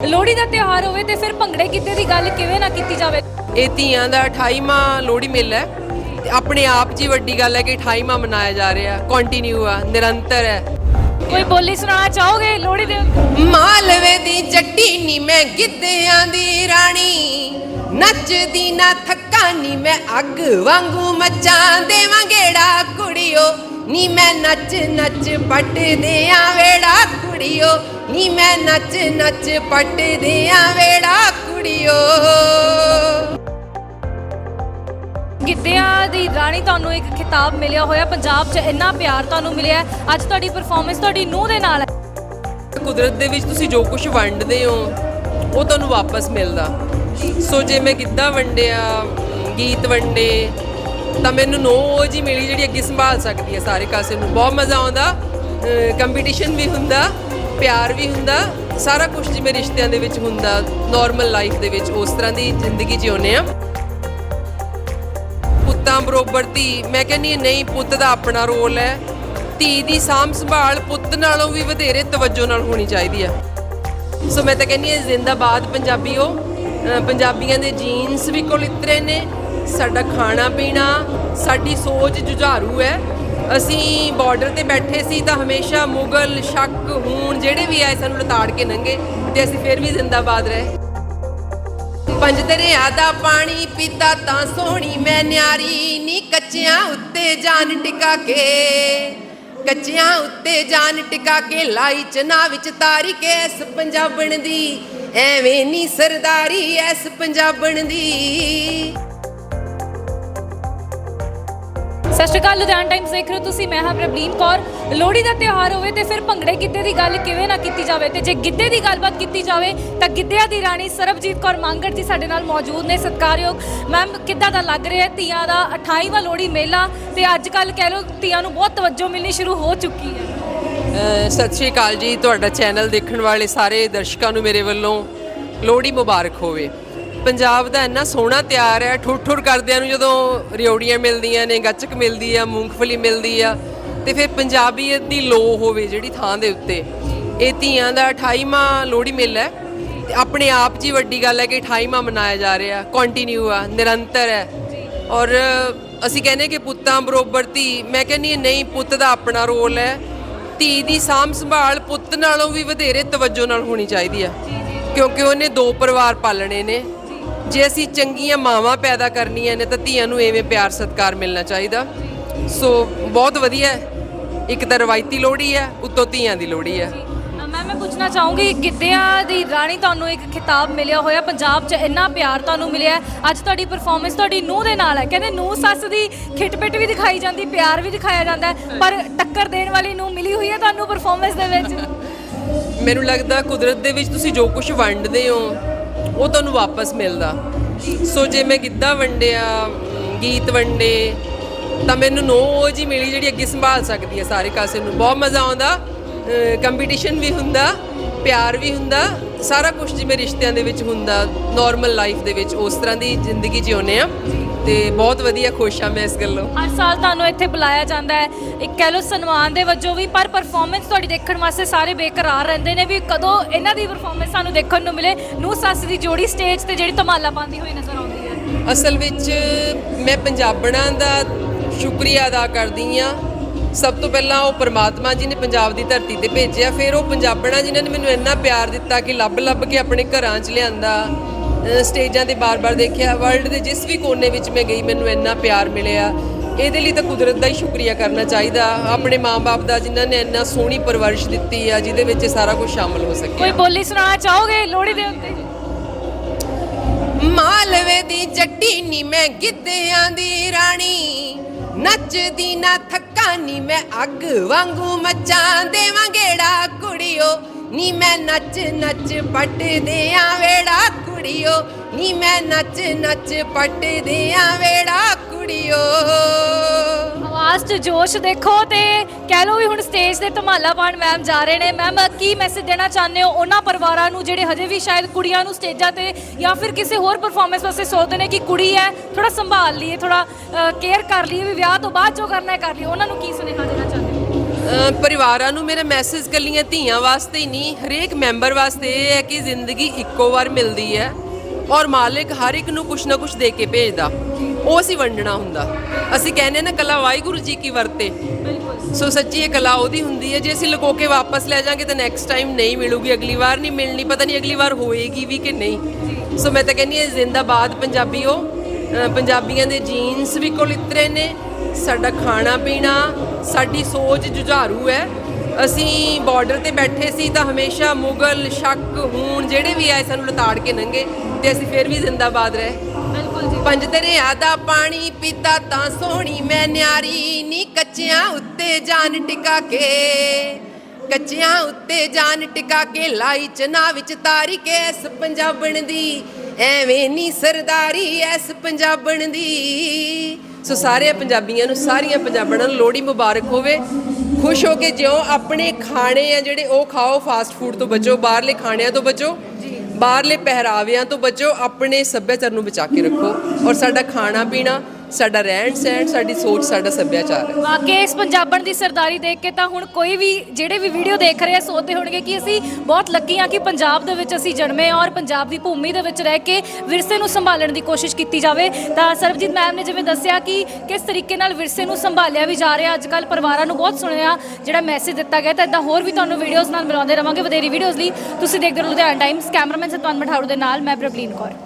ਲੋਹੜੀ ਦਾ ਤਿਉਹਾਰ ਹੋਵੇ ਤੇ ਫਿਰ ਭੰਗੜੇ ਗਿੱਧੇ ਦੀ ਗੱਲ ਕਿਵੇਂ ਨਾ ਕੀਤੀ ਜਾਵੇ? ਇਹ ਧੀਆਂ ਦਾ 28ਵਾਂ ਲੋਹੜੀ ਮੇਲਾ ਹੈ। ਤੇ ਆਪਣੇ ਆਪ ਹੀ ਵੱਡੀ ਗੱਲ ਹੈ ਕਿ 28ਵਾਂ ਮਨਾਇਆ ਜਾ ਰਿਹਾ ਕੰਟੀਨਿਊ ਆ ਨਿਰੰਤਰ ਹੈ। ਕੋਈ ਬੋਲੀ ਸੁਣਾਉਣਾ ਚਾਹੋਗੇ ਲੋਹੜੀ ਦੇ? ਮਾਲਵੇ ਦੀ ਜੱਟੀ ਨੀ ਮੈਂ ਗਿੱਧਿਆਂ ਦੀ ਰਾਣੀ। ਨੱਚਦੀ ਨਾ ਥੱਕਾਂ ਨੀ ਮੈਂ ਅੱਗ ਵਾਂਗੂ ਮੱਚਾਂ ਦੇਵਾਂ ਗੇੜਾ। ਕੁੜੀਓ ਨੀ ਮੈਂ ਨੱਚ ਨੱਚ ਪੱਟਦੇ ਆ ਵੇੜਾ ਕੁੜੀਓ। ਨੀ ਮੈਂ ਨੱਚ ਨੱਚ ਪੱਟਦੇ ਆ ਵੇੜਾ ਕੁੜੀਓ। ਗਿੱਧਿਆਂ ਦੀ ਰਾਣੀ ਤੁਹਾਨੂੰ ਇੱਕ ਖਿਤਾਬ ਮਿਲਿਆ ਹੋਇਆ। ਪੰਜਾਬ 'ਚ ਇੰਨਾ ਪਿਆਰ ਤੁਹਾਨੂੰ ਮਿਲਿਆ। ਅੱਜ ਤੁਹਾਡੀ ਪਰਫਾਰਮੈਂਸ ਤੁਹਾਡੀ ਨੂੰਹ ਦੇ ਨਾਲ ਹੈ। ਕੁਦਰਤ ਦੇ ਵਿੱਚ ਤੁਸੀਂ ਜੋ ਕੁਝ ਵੰਡਦੇ ਹੋ ਉਹ ਤੁਹਾਨੂੰ ਵਾਪਸ ਮਿਲਦਾ। ਸੋ ਜੇ ਮੈਂ ਗਿੱਧਾ ਵੰਡਿਆ ਗੀਤ ਵੰਡੇ ਤਾਂ ਮੈਨੂੰ ਨੋ ਉਹ ਜੀ ਮਿਲੀ ਜਿਹੜੀ ਅੱਗੇ ਸੰਭਾਲ ਸਕਦੀ ਹੈ ਸਾਰੇ ਕਾਸੇ ਨੂੰ। ਬਹੁਤ ਮਜ਼ਾ ਆਉਂਦਾ ਕੰਪੀਟੀਸ਼ਨ ਵੀ ਹੁੰਦਾ, ਪਿਆਰ ਵੀ ਹੁੰਦਾ, ਸਾਰਾ ਕੁਝ ਜਿਵੇਂ ਰਿਸ਼ਤਿਆਂ ਦੇ ਵਿੱਚ ਹੁੰਦਾ ਨਾਰਮਲ ਲਾਈਫ ਦੇ ਵਿੱਚ ਉਸ ਤਰ੍ਹਾਂ ਦੀ ਜ਼ਿੰਦਗੀ ਜਿਉਂਦੇ ਆ। ਪੁੱਤਾਂ ਬਰੋਬਰ ਧੀ, ਮੈਂ ਕਹਿੰਦੀ ਹਾਂ, ਨਹੀਂ, ਪੁੱਤ ਦਾ ਆਪਣਾ ਰੋਲ ਹੈ। ਧੀ ਦੀ ਸਾਂਭ ਸੰਭਾਲ ਪੁੱਤ ਨਾਲੋਂ ਵੀ ਵਧੇਰੇ ਤਵੱਜੋ ਨਾਲ ਹੋਣੀ ਚਾਹੀਦੀ ਹੈ ਸੋ ਮੈਂ ਤਾਂ ਕਹਿੰਦੀ ਹਾਂ, ਜ਼ਿੰਦਾਬਾਦ ਪੰਜਾਬੀਓ, ਅਹ, ਪੰਜਾਬੀਆਂ ਦੇ ਜੀਨਸ ਵੀ ਕੋਲ ਕੋਲਿਤਰੇ ਨੇ ਸਾਡਾ ਖਾਣਾ ਪੀਣਾ, ਸਾਡੀ ਸੋਚ ਜੁਝਾਰੂ ਹੈ। ਅਸੀਂ ਬਾਰਡਰ ਤੇ ਬੈਠੇ ਸੀ ਤਾਂ ਹਮੇਸ਼ਾ ਮੁਗਲ, ਸ਼ੱਕ, ਹੂਣ ਜਿਹੜੇ ਵੀ ਆਏ ਸਾਨੂੰ ਲਤਾੜ ਕੇ ਲੰਘੇ ਤੇ ਅਸੀਂ ਫਿਰ ਵੀ ਜ਼ਿੰਦਾਬਾਦ ਰਹੇ। ਪੰਜ ਦਰਿਆ ਦਾ ਪਾਣੀ ਪੀਤਾ ਤਾਂ ਸੋਹਣੀ ਮੈਂ ਨਿਆਰੀ, ਨੀ ਕੱਚਿਆਂ ਉੱਤੇ ਜਾਨ ਟਿਕਾ ਕੇ। ਕੱਚਿਆਂ ਉੱਤੇ ਜਾਨ ਟਿਕਾ ਕੇ ਲਾਈ ਚਨਾ ਵਿੱਚ ਤਾਰੀ ਕੇ ਇਸ ਪੰਜਾਬਣ ਦੀ ਐਵੇਂ ਨੀ ਸਰਦਾਰੀ, ਐਸ ਪੰਜਾਬਣ ਦੀ। ਸਤਿ ਸ਼੍ਰੀ ਅਕਾਲ, ਲੁਧਿਆਣਾ ਟਾਈਮਸ ਦੇਖ ਰਹੇ ਹੋ ਤੁਸੀਂ। ਮੈਂ ਹਾਂ ਪ੍ਰਬਲੀਨ ਕੌਰ। ਲੋਹੜੀ ਦਾ ਤਿਉਹਾਰ ਹੋਵੇ ਤੇ ਫਿਰ ਭੰਗੜੇ ਗਿੱਧੇ ਦੀ ਗੱਲ ਕਿਵੇਂ ਨਾ ਕੀਤੀ ਜਾਵੇ ਤੇ ਜੇ ਗਿੱਧੇ ਦੀ ਗੱਲਬਾਤ ਕੀਤੀ ਜਾਵੇ ਤਾਂ ਗਿੱਧਿਆਂ ਦੀ ਰਾਣੀ ਸਰਬਜੀਤ ਕੌਰ ਮੰਗੜ ਜੀ ਸਾਡੇ ਨਾਲ ਮੌਜੂਦ ਨੇ। ਸਤਿਕਾਰਯੋਗ ਮੈਮ, ਕਿੱਦਾਂ ਦਾ ਲੱਗ ਰਿਹਾ ਧੀਆਂ ਦਾ 28ਵਾਂ ਲੋਹੜੀ ਮੇਲਾ ਤੇ ਅੱਜ ਕੱਲ ਕਹਿ ਲਓ ਧੀਆਂ ਨੂੰ ਬਹੁਤ ਤਵੱਜੋ ਮਿਲਣੀ ਸ਼ੁਰੂ ਹੋ ਚੁੱਕੀ ਹੈ। ਸਤਿ ਸ਼੍ਰੀ ਅਕਾਲ ਜੀ। ਤੁਹਾਡਾ ਚੈਨਲ ਦੇਖਣ ਵਾਲੇ ਸਾਰੇ ਦਰਸ਼ਕਾਂ ਨੂੰ ਮੇਰੇ ਵੱਲੋਂ ਲੋਹੜੀ ਮੁਬਾਰਕ ਹੋਵੇ। ਪੰਜਾਬ ਦਾ ਇੰਨਾ ਸੋਹਣਾ ਤਿਆਰ ਹੈ, ਠੁਰ ਠੁਰ ਕਰਦਿਆਂ ਨੂੰ ਜਦੋਂ ਰਿਓੜੀਆਂ ਮਿਲਦੀਆਂ ਨੇ, ਗੱਚਕ ਮਿਲਦੀ ਆ, ਮੂੰਗਫਲੀ ਮਿਲਦੀ ਆ, ਤੇ ਫਿਰ ਪੰਜਾਬੀਅਤ ਦੀ ਲੋ ਹੋਵੇ ਜਿਹੜੀ ਥਾਂ ਦੇ ਉੱਤੇ। ਇਹ ਧੀਆਂ ਦਾ 28ਵਾਂ ਲੋਹੜੀ ਮੇਲਾ ਹੈ ਤੇ ਆਪਣੇ ਆਪ 'ਚ ਹੀ ਵੱਡੀ ਗੱਲ ਹੈ ਕਿ 28ਵਾਂ ਮਨਾਇਆ ਜਾ ਰਿਹਾ ਕੰਟੀਨਿਊ ਆ, ਨਿਰੰਤਰ ਹੈ। ਔਰ ਅਸੀਂ ਕਹਿੰਦੇ ਕਿ ਪੁੱਤਾਂ ਬਰੋਬਰ ਧੀ, ਮੈਂ ਕਹਿੰਦੀ ਨਹੀਂ, ਪੁੱਤ ਦਾ ਆਪਣਾ ਰੋਲ ਹੈ। ਧੀ ਦੀ ਸਾਂਭ ਸੰਭਾਲ ਪੁੱਤ ਨਾਲੋਂ ਵੀ ਵਧੇਰੇ ਤਵੱਜੋ ਨਾਲ ਹੋਣੀ ਚਾਹੀਦੀ ਆ ਕਿਉਂਕਿ ਉਹਨੇ ਦੋ ਪਰਿਵਾਰ ਪਾਲਣੇ ਨੇ। ਜੇ ਅਸੀਂ ਚੰਗੀਆਂ ਮਾਵਾਂ ਪੈਦਾ ਕਰਨੀਆਂ ਨੇ ਤਾਂ ਧੀਆਂ ਨੂੰ ਐਵੇਂ ਪਿਆਰ ਸਤਿਕਾਰ ਮਿਲਣਾ ਚਾਹੀਦਾ। ਸੋ ਬਹੁਤ ਵਧੀਆ ਹੈ। ਇੱਕ ਤਾਂ ਰਵਾਇਤੀ ਲੋਹੜੀ ਹੈ ਉੱਤੋਂ ਧੀਆਂ ਦੀ ਲੋਹੜੀ ਹੈ। ਮੈਂ ਮੈਂ ਪੁੱਛਣਾ ਚਾਹੂੰਗੀ ਗਿੱਧਿਆਂ ਦੀ ਰਾਣੀ ਤੁਹਾਨੂੰ ਇੱਕ ਖਿਤਾਬ ਮਿਲਿਆ ਹੋਇਆ ਪੰਜਾਬ 'ਚ ਇੰਨਾ ਪਿਆਰ ਤੁਹਾਨੂੰ ਮਿਲਿਆ ਹੈ। ਅੱਜ ਤੁਹਾਡੀ ਪਰਫਾਰਮੈਂਸ ਤੁਹਾਡੀ ਨੂੰਹ ਦੇ ਨਾਲ ਹੈ। ਕਹਿੰਦੇ ਨੂੰਹ ਸੱਸ ਦੀ ਖਿਟਪਿਟ ਵੀ ਦਿਖਾਈ ਜਾਂਦੀ ਪਿਆਰ ਵੀ ਦਿਖਾਇਆ ਜਾਂਦਾ ਹੈ, ਪਰ ਟੱਕਰ ਦੇਣ ਵਾਲੀ ਨੂੰਹ ਮਿਲੀ ਹੋਈ ਹੈ ਤੁਹਾਨੂੰ ਪਰਫਾਰਮੈਂਸ ਦੇ ਵਿੱਚ? ਮੈਨੂੰ ਲੱਗਦਾ ਕੁਦਰਤ ਦੇ ਵਿੱਚ ਤੁਸੀਂ ਜੋ ਕੁਝ ਵੰਡਦੇ ਹੋ ਉਹ ਤੁਹਾਨੂੰ ਵਾਪਸ ਮਿਲਦਾ। ਸੋ ਜੇ ਮੈਂ ਗਿੱਧਾ ਵੰਡਿਆ, ਗੀਤ ਵੰਡੇ, ਤਾਂ ਮੈਨੂੰ ਨੋ ਉਹ ਜੀ ਮਿਲੀ ਜਿਹੜੀ ਅੱਗੇ ਸੰਭਾਲ ਸਕਦੀ ਹੈ ਸਾਰੇ ਕਾਸੇ ਨੂੰ। ਬਹੁਤ ਮਜ਼ਾ ਆਉਂਦਾ ਕੰਪੀਟੀਸ਼ਨ ਵੀ ਹੁੰਦਾ, ਪਿਆਰ ਵੀ ਹੁੰਦਾ, ਸਾਰਾ ਕੁਝ ਜਿਵੇਂ ਰਿਸ਼ਤਿਆਂ ਦੇ ਵਿੱਚ ਹੁੰਦਾ ਨਾਰਮਲ ਲਾਈਫ ਦੇ ਵਿੱਚ ਉਸ ਤਰ੍ਹਾਂ ਦੀ ਜ਼ਿੰਦਗੀ ਜਿਉਂਦੇ ਆ। ਤੇ ਬਹੁਤ ਵਧੀਆ ਖੁਸ਼ ਆ ਮੈਂ ਇਸ ਗੱਲੋਂ। ਹਰ ਸਾਲ ਤੁਹਾਨੂੰ ਇੱਥੇ ਬੁਲਾਇਆ ਜਾਂਦਾ ਹੈ। ਇੱਕ ਕਹਿ ਲਓ ਸਨਮਾਨ ਦੇ ਵਜੋਂ ਵੀ ਪਰ ਪਰਫਾਰਮੈਂਸ ਤੁਹਾਡੀ ਦੇਖਣ ਵਾਸਤੇ ਸਾਰੇ ਬੇਕਰਾਰ ਰਹਿੰਦੇ ਨੇ ਵੀ ਕਦੋਂ ਇਹਨਾਂ ਦੀ ਪਰਫਾਰਮੈਂਸ ਸਾਨੂੰ ਦੇਖਣ ਨੂੰ ਮਿਲੇ। ਨੂੰ ਸੱਸ ਦੀ ਜੋੜੀ ਸਟੇਜ ਤੇ ਜਿਹੜੀ ਧਮਾਲਾ ਪਾਉਂਦੀ ਹੋਈ ਨਜ਼ਰ ਆਉਂਦੀ ਹੈ। ਅਸਲ ਵਿੱਚ ਮੈਂ ਪੰਜਾਬਣਾਂ ਦਾ ਸ਼ੁਕਰੀਆ ਅਦਾ ਕਰਦੀ ਆ ਸਭ ਤੋਂ ਪਹਿਲਾਂ ਉਹ ਪ੍ਰਮਾਤਮਾ ਜੀ ਨੇ ਪੰਜਾਬ ਦੀ ਧਰਤੀ ਤੇ ਭੇਜਿਆ। ਫਿਰ ਉਹ ਪੰਜਾਬਣਾਂ ਜਿਨ੍ਹਾਂ ਨੇ ਮੈਨੂੰ ਇੰਨਾ ਪਿਆਰ ਦਿੱਤਾ ਕਿ ਲੱਭ ਲੱਭ ਕੇ ਆਪਣੇ ਘਰਾਂ 'ਚ ਲਿਆਂਦਾ। ਸਟੇਜਾਂ ਤੇ ਬਾਰ-ਬਾਰ ਦੇਖਿਆ। ਵਰਲਡ ਦੇ ਜਿਸ ਵੀ ਕੋਨੇ ਵਿੱਚ ਮੈਂ ਗਈ ਮੈਨੂੰ ਇੰਨਾ ਪਿਆਰ ਮਿਲਿਆ। ਇਹਦੇ ਲਈ ਤਾਂ ਕੁਦਰਤ ਦਾ ਹੀ ਸ਼ੁਕਰੀਆ ਕਰਨਾ ਚਾਹੀਦਾ। ਆਪਣੇ ਮਾਪੇ ਦਾ ਜਿਨ੍ਹਾਂ ਨੇ ਇੰਨਾ ਸੋਹਣੀ ਪਰਵਰਿਸ਼ ਦਿੱਤੀ ਆ ਜਿਹਦੇ ਵਿੱਚ ਸਾਰਾ ਕੁਝ ਸ਼ਾਮਲ ਹੋ ਕੋਈ ਸਕਿਆ ਬੋਲੀ ਸੁਣਾਉਣਾ ਚਾਹੋਗੇ ਲੋਹੜੀ ਦੇ ਉੱਤੇ? ਮਾਲਵੇ ਦੀ ਜੱਟੀ ਨੀ ਮੈਂ ਗਿੱਧਿਆਂ ਦੀ ਰਾਣੀ। ਨੱਚਦੀ ਨਾ ਥੱਕਾਂ ਨੀ ਮੈਂ ਅੱਗ ਵਾਂਗੂ ਮੱਚਾਂ ਦੇਵਾਂ ਗੇੜਾ। ਕੁੜੀਓ ਨੀ ਮੈਂ ਨੱਚ ਨੱਚ ਪੱਟਦੇ ਆ ਵੇੜਾ। ਕੁੜੀਓ, ਨੀ ਮੈਂ ਨੱਚ ਨੱਚ ਪੱਟਦੇ ਵੇੜਾ ਕੁੜੀਓ। ਆਵਾਜ਼ 'ਚ ਜੋਸ਼ ਦੇਖੋ ਤੇ ਕਹਿ ਲਓ ਵੀ ਹੁਣ ਸਟੇਜ ਤੇ ਧਮਾਲਾ ਪਾਣ ਮੈਮ ਜਾ ਰਹੇ ਨੇ। ਮੈਮ ਕੀ ਮੈਸੇਜ ਦੇਣਾ ਚਾਹੁੰਦੇ ਹੋ ਉਹਨਾਂ ਪਰਿਵਾਰਾਂ ਨੂੰ ਜਿਹੜੇ ਹਜੇ ਵੀ ਸ਼ਾਇਦ ਕੁੜੀਆਂ ਨੂੰ ਸਟੇਜਾਂ ਤੇ ਜਾਂ ਫਿਰ ਕਿਸੇ ਹੋਰ ਪਰਫਾਰਮੈਂਸ ਵਾਸਤੇ ਸੋਚਦੇ ਨੇ ਕਿ ਕੁੜੀ ਹੈ ਥੋੜਾ ਸੰਭਾਲ ਲਈਏ ਥੋੜਾ ਕੇਅਰ ਕਰ ਲਈਏ ਵੀ ਵਿਆਹ ਤੋਂ ਬਾਅਦ ਜੋ ਕਰਨਾ ਹੈ ਕਰ ਲਈਏ। ਉਹਨਾਂ ਨੂੰ ਕੀ ਸੁਨੇਹਾ ਦੇਣਾ ਪਰਿਵਾਰਾਂ ਨੂੰ ਮੇਰਾ ਮੈਸੇਜ ਕੱਲੀਆਂ ਧੀਆਂ ਵਾਸਤੇ ਹੀ ਨਹੀਂ ਹਰੇਕ ਮੈਂਬਰ ਵਾਸਤੇ ਇਹ ਹੈ ਕਿ ਜ਼ਿੰਦਗੀ ਇੱਕੋ ਵਾਰ ਮਿਲਦੀ ਹੈ ਔਰ ਮਾਲਿਕ ਹਰ ਇੱਕ ਨੂੰ ਕੁਛ ਨਾ ਕੁਛ ਦੇ ਕੇ ਭੇਜਦਾ। ਉਹ ਅਸੀਂ ਵੰਡਣਾ ਹੁੰਦਾ। ਅਸੀਂ ਕਹਿੰਦੇ ਨਾ ਕਲਾ ਵਾਹਿਗੁਰੂ ਜੀ ਕੀ ਵਰਤੇ। ਸੋ ਸੱਚੀ ਇਹ ਕਲਾ ਉਹਦੀ ਹੁੰਦੀ ਹੈ। ਜੇ ਅਸੀਂ ਲੁਕੋ ਕੇ ਵਾਪਸ ਲੈ ਜਾਾਂਗੇ ਤਾਂ ਨੈਕਸਟ ਟਾਈਮ ਨਹੀਂ ਮਿਲੂਗੀ। ਅਗਲੀ ਵਾਰ ਨਹੀਂ ਮਿਲਣੀ। ਪਤਾ ਨਹੀਂ ਅਗਲੀ ਵਾਰ ਹੋਏਗੀ ਵੀ ਕਿ ਨਹੀਂ। ਸੋ ਮੈਂ ਤਾਂ ਕਹਿੰਦੀ ਹਾਂ ਜ਼ਿੰਦਾਬਾਦ ਪੰਜਾਬੀਓ ਅ, ਪੰਜਾਬੀਆਂ ਦੇ ਜੀਨਸ ਵੀ ਕੋਲਿਤਰੇ ਨੇ ਸਾਡਾ ਖਾਣਾ ਪੀਣਾ ਸਾਡੀ ਸੋਚ ਜੁਝਾਰੂ ਹੈ। ਅਸੀਂ ਬਾਰਡਰ ਤੇ ਬੈਠੇ ਸੀ ਤਾਂ ਹਮੇਸ਼ਾ ਮੁਗਲ ਸ਼ੱਕ ਹੂਣ ਜਿਹੜੇ ਵੀ ਆਏ ਸਾਨੂੰ ਲਤਾੜ ਕੇ ਲੰਘੇ ਤੇ ਅਸੀਂ ਫਿਰ ਵੀ ਜ਼ਿੰਦਾਬਾਦ ਰਹੇ। ਬਿਲਕੁਲ ਜੀ। ਪੰਜ ਦਰਿਆ ਦਾ ਪਾਣੀ ਪੀਤਾ ਤਾਂ ਸੋਹਣੀ ਮੈਂ ਨਿਆਰੀ ਨੀ ਕੱਚਿਆਂ ਉੱਤੇ ਜਾਨ ਟਿਕਾ ਕੇ। ਕੱਚਿਆਂ ਉੱਤੇ ਜਾਨ ਟਿਕਾ ਕੇ ਲਾਈ ਚਨਾ ਵਿੱਚ ਤਾਰੀ ਕੇ ਇਸ ਪੰਜਾਬਣ ਦੀ ਐਵੇਂ ਨੀ ਸਰਦਾਰੀ ਐਸ ਪੰਜਾਬਣ ਦੀ ਸੋ ਸਾਰੇ ਪੰਜਾਬੀਆਂ ਨੂੰ, ਸਾਰੀਆਂ ਪੰਜਾਬਣਾਂ ਨੂੰ ਲੋਹੜੀ ਮੁਬਾਰਕ ਹੋਵੇ। ਖੁਸ਼ ਹੋ ਕੇ ਜਿਉ ਆਪਣੇ ਖਾਣੇ ਆ ਜਿਹੜੇ ਉਹ ਖਾਓ ਫਾਸਟ ਫੂਡ ਤੋਂ ਬਚੋ, ਬਾਹਰਲੇ ਖਾਣਿਆਂ ਤੋਂ ਬਚੋ, ਬਾਹਰਲੇ ਪਹਿਰਾਵਿਆਂ ਤੋਂ ਬਚੋ, ਆਪਣੇ ਸੱਭਿਆਚਾਰ ਨੂੰ ਬਚਾ ਕੇ ਰੱਖੋ। ਔਰ ਸਾਡਾ ਖਾਣਾ ਪੀਣਾ ਸਾਡਾ ਰਹਿਣ ਸਹਿਣ, ਸਾਡੀ ਸੋਚ, ਸਾਡਾ ਸੱਭਿਆਚਾਰ ਹੈ। ਵਾਕਈ ਇਸ ਪੰਜਾਬਣ ਦੀ ਸਰਦਾਰੀ ਦੇਖ ਕੇ ਤਾਂ ਹੁਣ ਕੋਈ ਵੀ ਜਿਹੜੇ ਵੀ ਵੀਡੀਓ ਦੇਖ ਰਹੇ ਆ, ਸੋਚਦੇ ਹੋਣਗੇ ਕਿ ਅਸੀਂ ਬਹੁਤ ਲੱਕੀ ਆ ਕਿ ਪੰਜਾਬ ਦੇ ਵਿੱਚ ਅਸੀਂ ਜਨਮੇ ਹਾਂ ਔਰ ਪੰਜਾਬ ਦੀ ਭੂਮੀ ਦੇ ਵਿੱਚ ਰਹਿ ਕੇ ਵਿਰਸੇ ਨੂੰ ਸੰਭਾਲਣ ਦੀ ਕੋਸ਼ਿਸ਼ ਕੀਤੀ ਜਾਵੇ। ਤਾਂ ਸਰਬਜੀਤ ਮੈਮ ਨੇ ਜਿਵੇਂ ਦੱਸਿਆ ਕਿ ਕਿਸ ਤਰੀਕੇ ਨਾਲ ਵਿਰਸੇ ਨੂੰ ਸੰਭਾਲਿਆ ਵੀ ਜਾ ਰਿਹਾ ਅੱਜ ਕੱਲ ਪਰਿਵਾਰਾਂ ਨੂੰ ਬਹੁਤ ਸੁਣਿਆ ਜਿਹੜਾ ਮੈਸੇਜ ਦਿੱਤਾ ਗਿਆ, ਤਾਂ ਇਦਾਂ ਹੋਰ ਵੀ ਤੁਹਾਨੂੰ ਵੀਡੀਓਜ਼ ਨਾਲ ਮਿਲਾਉਂਦੇ ਰਵਾਂਗੇ ਵਧੇਰੀ ਵੀਡੀਓਜ਼ ਲਈ। ਤੁਸੀਂ ਦੇਖਦੇ ਰਹੋ ਲੁਧਿਆਣਾ ਟਾਈਮਸ ਕੈਮਰਾਮੈਨ ਸਤਵੰਤ ਮਠਾੜੂ ਦੇ ਨਾਲ, ਮੈਂ ਪ੍ਰਬਲੀਨ ਕੌਰ।